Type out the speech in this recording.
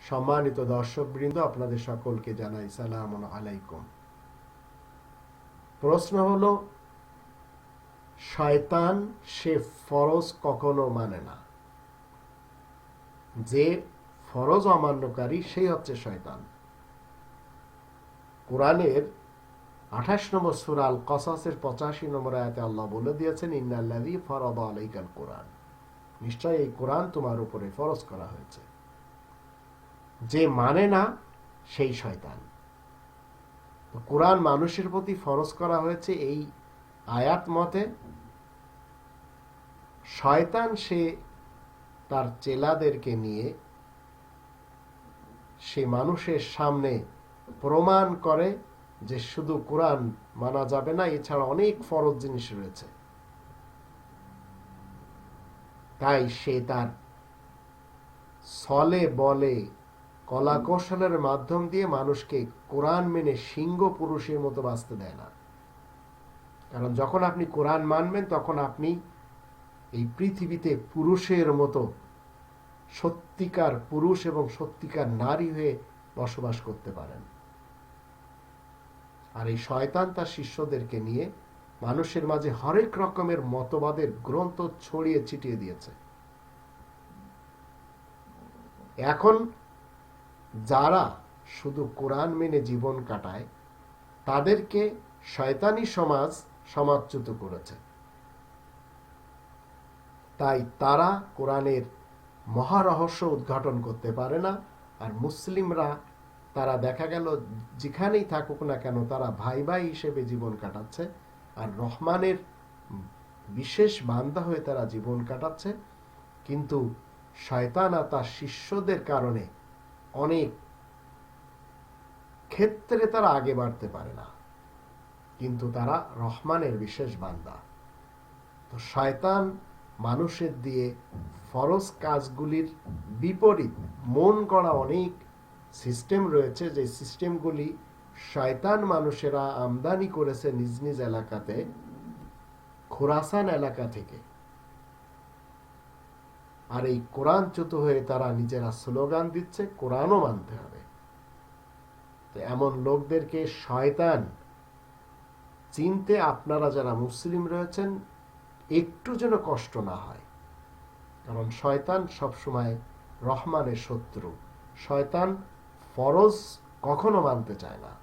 সম্মানিত দর্শকবৃন্দ, আপনাদের সকলকে জানাই সালাম আলাইকুম। প্রশ্ন হলো, শয়তান সে ফরজ কখনো মানে না। যে ফরজ অমান্যকারী, সেই হচ্ছে শয়তান। কোরআনের আঠাশ নম্বর সুরাল কসাসের পঁচাশি নম্বর আয়াতে আল্লাহ বলে দিয়েছেন, ইন্নাল্লাযী ফরাদা আলাইকাল কোরআন। নিশ্চয় এই কোরআন তোমার উপরে ফরজ করা হয়েছে। যে মানে না, সেই শয়তান। কোরআন মানুষের প্রতি ফরজ করা হয়েছে এই আয়াত মতে, শয়তান সে তার চেলাদেরকে নিয়ে সে মানুষের সামনে প্রমাণ করে যে শুধু কোরআন মানা যাবে না, এছাড়া অনেক ফরজ জিনিস রয়েছে। তাই সে তার ছলে বলে কলা কৌশলের মাধ্যম দিয়ে মানুষকে কোরআন মেনে সিংহ পুরুষের মতো বাঁচতে দেয় না। কারণ যখন আপনি কোরআন মানবেন, তখন আপনি এই পৃথিবীতে পুরুষের মতো সত্যিকার পুরুষ এবং সত্যিকার নারী হয়ে বসবাস করতে পারেন। আর এই শয়তান তার শিষ্যদেরকে নিয়ে মানুষের মাঝে হরেক রকমের মতবাদের গ্রন্থ ছড়িয়ে ছিটিয়ে দিয়েছে। এখন যারা শুধু কোরআন মেনে জীবন কাটায়, তাদেরকে শয়তানি সমাজ সমাজচ্যুত করেছে। তাই তারা কোরআনের মহারহস্য উদ্ঘাটন করতে পারে না, আর মুসলিমরা তারা দেখা গেল যেখানেই থাকুক না কেন তারা ভাই ভাই হিসেবে জীবন কাটাচ্ছে। আর রহমানের বিশেষ বান্দা হয়ে তারা জীবন কাটাচ্ছে। কিন্তু শয়তানা তার শিষ্যদের কারণে অনেক ক্ষেত্রে তারা আগে বাড়তে পারে না। কিন্তু তারা রহমানের বিশেষ বান্দা। তো শয়তান মানুষের দিয়ে ফরজ কাজগুলির বিপরীত মন করা অনেক সিস্টেম রয়েছে, যে সিস্টেমগুলি শয়তান মানুষেরা আমদানি করেছে নিজ নিজ এলাকাতে, খোরাসান এলাকা থেকে। আর এই কোরআনচ্যুত হয়ে তারা নিজেরা স্লোগান দিচ্ছে, কোরআনও মানতে হবে। এমন লোকদেরকে শয়তান চিনতে আপনারা যারা মুসলিম রয়েছেন, একটু যেন কষ্ট না হয়। কারণ শয়তান সবসময় রহমানের শত্রু। শয়তান ফরজ কখনো মানতে চায় না।